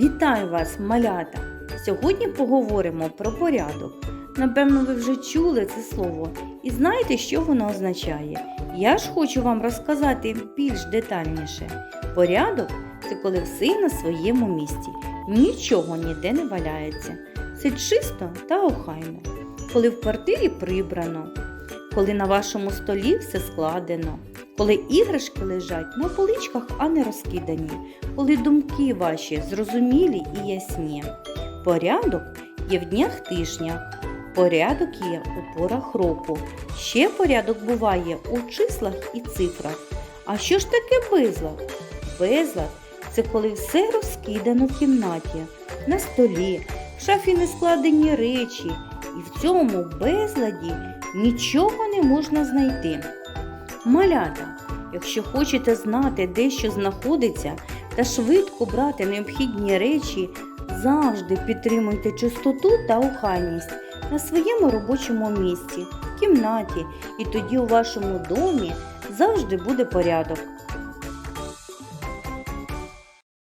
Вітаю вас, малята! Сьогодні поговоримо про порядок. Напевно, ви вже чули це слово і знаєте, що воно означає. Я ж хочу вам розказати більш детальніше. Порядок це коли все на своєму місці, нічого ніде не валяється. Все чисто та охайно. Коли в квартирі прибрано, коли на вашому столі все складено, коли іграшки лежать на поличках, а не розкидані, коли думки ваші зрозумілі і ясні. Порядок є в днях тижня, порядок є у порах року. Ще порядок буває у числах і цифрах. А що ж таке безлад? Безлад це коли все розкидано в кімнаті, на столі, в шафі не складені речі, і в цьому безладі нічого не можна знайти. Малята, якщо хочете знати, де що знаходиться, та швидко брати необхідні речі, завжди підтримуйте чистоту та охайність на своєму робочому місці, кімнаті, і тоді у вашому домі завжди буде порядок.